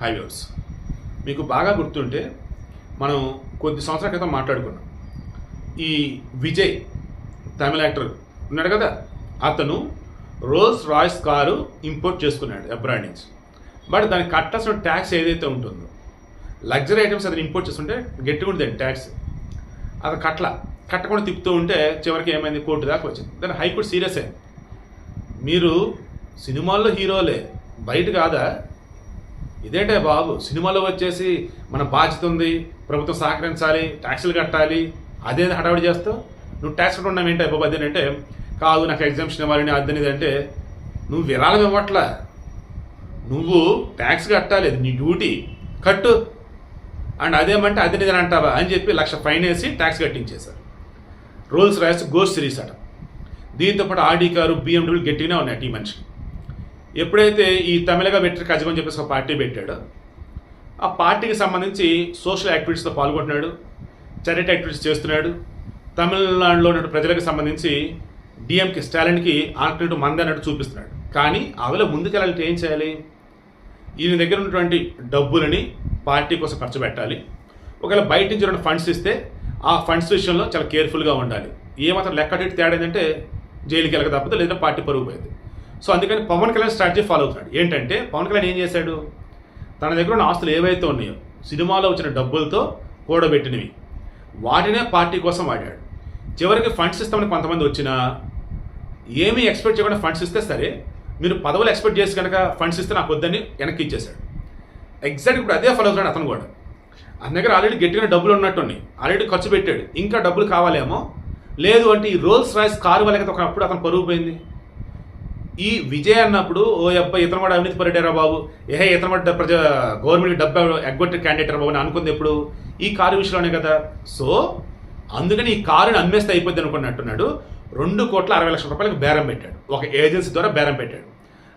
Highways. మీకు బాగా గుర్తుంటే మనం కొద్ది సంవత్సరాల క్రితం మాట్లాడుకున్నాం. ఈ విజయ్ తమిళ యాక్టర్ ఉన్నాడు కదా? అతను రోల్స్ రాయ్స్ కారు ఇంపోర్ట్ చేసుకున్నాడు అబ్రాడ్ నుంచి. బట్ దానికి కట్టాల్సిన ట్యాక్స్ ఏదైతే ఉంటుందో లగ్జరీ ఐటమ్స్ అతను ఇంపోర్ట్ చేస్తుంటే గట్టిగా ఉంటుంది ట్యాక్స్. అది కట్ల కట్టకుండా తిప్పుతూ ఉంటే చివరికి ఏమైంది? కోర్టు దాకా వచ్చింది. దాని హైకోర్టు సీరియస్ అయింది. మీరు సినిమాల్లో హీరోలే బయట కాదా? ఇదేంటే బాబు? సినిమాలో వచ్చేసి మన బాధ్యత ఉంది ప్రభుత్వం సహకరించాలి ట్యాక్సులు కట్టాలి అదే హడావిడి చేస్తావు నువ్వు ట్యాక్స్ కట్టడం ఏంటి బాబు అదేనంటే కాదు నాకు ఎగ్జామ్షన్ ఇవ్వాలని అదని అంటే నువ్వు విరాళం ఇవ్వట్లా. నువ్వు ట్యాక్స్ కట్టాలి అది నీ డ్యూటీ కట్టు. అండ్ అదేమంటే అది నిజం అంటావా? అని చెప్పి లక్ష ఫైన్ వేసి ట్యాక్స్ కట్టించేశారు. రోల్స్ రాయస్ గోస్ సిరీస్ అట. దీంతో పాటు ఆడి కారు బిఎండబ్ల్యూ గట్టిగానే ఉన్నాయి ఈ మనిషికి. ఎప్పుడైతే ఈ తమిళగా వెట్రి కజం అని చెప్పేసి ఒక పార్టీ పెట్టాడో ఆ పార్టీకి సంబంధించి సోషల్ యాక్టివిటీస్లో పాల్గొంటున్నాడు చారిటీ యాక్టివిటీస్ చేస్తున్నాడు. తమిళనాడులో ఉన్న ప్రజలకు సంబంధించి డిఎంకి స్టాలిన్కి ఆల్టర్నేటివ్ మంది అన్నట్టు చూపిస్తున్నాడు. కానీ అవిలో ముందుకెళ్ళాలంటే ఏం చేయాలి? ఈయన దగ్గర ఉన్నటువంటి డబ్బులని పార్టీ కోసం ఖర్చు పెట్టాలి. ఒకవేళ బయట నుంచి రెండు ఫండ్స్ ఇస్తే ఆ ఫండ్స్ విషయంలో చాలా కేర్ఫుల్గా ఉండాలి. ఏమాత్రం లెక్కటి తేడా ఏంటంటే జైలుకి వెళ్ళక తప్పదు లేదా పార్టీ పరుగు సో అందుకని పవన్ కళ్యాణ్ స్ట్రాటజీ ఫాలో అవుతున్నాడు. ఏంటంటే పవన్ కళ్యాణ్ ఏం చేశాడు? తన దగ్గర ఉన్న ఆస్తులు ఏవైతే ఉన్నాయో సినిమాలో వచ్చిన డబ్బులతో కూడబెట్టినవి. వాటినే పార్టీ కోసం వాడాడు. చివరికి ఫండ్స్ ఇస్తామని కొంతమంది వచ్చినా ఏమీ ఎక్స్పెక్ట్ చేయకుండా ఫండ్స్ ఇస్తే సరే మీరు పదవులు ఎక్స్పెక్ట్ చేసి కనుక ఫండ్స్ ఇస్తే నాకు వద్దని వెనక్కి ఇచ్చేశాడు. ఎగ్జాక్ట్ ఇప్పుడు అదే ఫాలో అవుతున్నాడు అతను కూడా. అతని దగ్గర ఆల్రెడీ గట్టిగా డబ్బులు ఉన్నట్టున్నాయి. ఆల్రెడీ ఖర్చు పెట్టాడు. ఇంకా డబ్బులు కావాలేమో? లేదు అంటే ఈ రోల్స్ రాయ్స్ కారు వాళ్ళకి ఒకప్పుడు అతను పరుగు పోయింది. ఈ విజయ్ అన్నప్పుడు ఓ అబ్బాయి ఇతను కూడా అవినీతి పర్యటరా బాబు. ఏహే ఇతను కూడా ప్రజా గవర్నమెంట్ డబ్బు ఎగ్గొట్టే క్యాండిడేట్ బాబు అని అనుకుంది ఎప్పుడు. ఈ కారు విషయంలోనే కదా. సో అందుకని ఈ కారుని అమ్మేస్తే అయిపోద్ది అనుకున్నట్టున్నాడు. రెండు కోట్ల అరవై లక్షల రూపాయలకు బేరం పెట్టాడు. ఒక ఏజెన్సీ ద్వారా బేరం పెట్టాడు.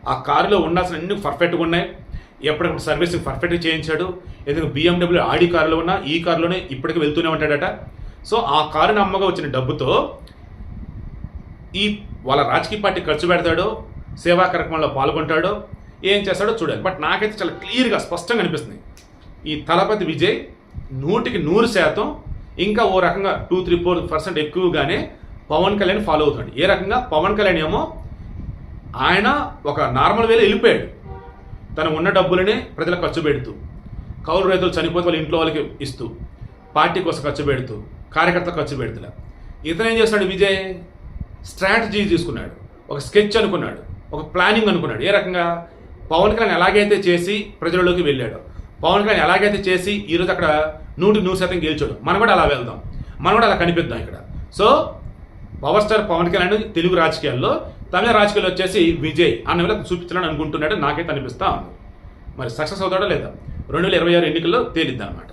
ఆ కారులో ఉండాల్సిన అన్ని పర్ఫెక్ట్గా ఉన్నాయి. ఎప్పటికప్పుడు సర్వీసింగ్ పర్ఫెక్ట్గా చేయించాడు. ఎందుకంటే బిఎండబ్ల్యూ ఆడి కారులో ఉన్న ఈ కారులోనే ఇప్పటికీ వెళ్తూనే ఉంటాడట. సో ఆ కారుని అమ్మగా వచ్చిన డబ్బుతో ఈ వాళ్ళ రాజకీయ పార్టీ ఖర్చు పెడతాడో సేవా కార్యక్రమంలో పాల్గొంటాడో ఏం చేస్తాడో చూడాలి. బట్ నాకైతే చాలా క్లియర్గా స్పష్టంగా అనిపిస్తుంది. ఈ తలపతి విజయ్ నూటికి నూరు శాతం ఇంకా ఓ రకంగా టూ త్రీ ఫోర్ పర్సెంట్ ఎక్కువగానే పవన్ కళ్యాణ్ ఫాలో అవుతాడు. ఏ రకంగా? పవన్ కళ్యాణ్ ఏమో ఆయన ఒక నార్మల్ వేలో వెళ్ళిపోయాడు. తను ఉన్న డబ్బులనే ప్రజలకు ఖర్చు పెడుతూ కౌలు రైతులు చనిపోతే వాళ్ళ ఇంట్లో వాళ్ళకి ఇస్తూ పార్టీ కోసం ఖర్చు పెడుతూ కార్యకర్తలు ఖర్చు పెడుతున్నా ఇతను ఏం చేస్తున్నాడు విజయ్? స్ట్రాటజీ తీసుకున్నాడు. ఒక స్కెచ్ అనుకున్నాడు. ఒక ప్లానింగ్ అనుకున్నాడు. ఏ రకంగా? పవన్ కళ్యాణ్ ఎలాగైతే చేసి ప్రజలలోకి వెళ్ళాడు పవన్ కళ్యాణ్ ఎలాగైతే చేసి ఈరోజు అక్కడ నూటి నూరు శాతం గెలిచాడు మనం కూడా అలా వెళ్దాం. మనం కూడా అలా కనిపిద్దాం ఇక్కడ. So power star Pawan Kalyan Telugu రాజకీయాల్లో తమిళ రాజకీయాల్లో వచ్చేసి విజయ్ అన్న వేళ చూపించాలని అనుకుంటున్నాడు. నాకైతే అనిపిస్తా ఉంది. మరి సక్సెస్ అవుతాడో లేదా? రెండు వేల ఇరవై ఆరు ఎన్నికల్లో తేలిద్దాం అన్నమాట.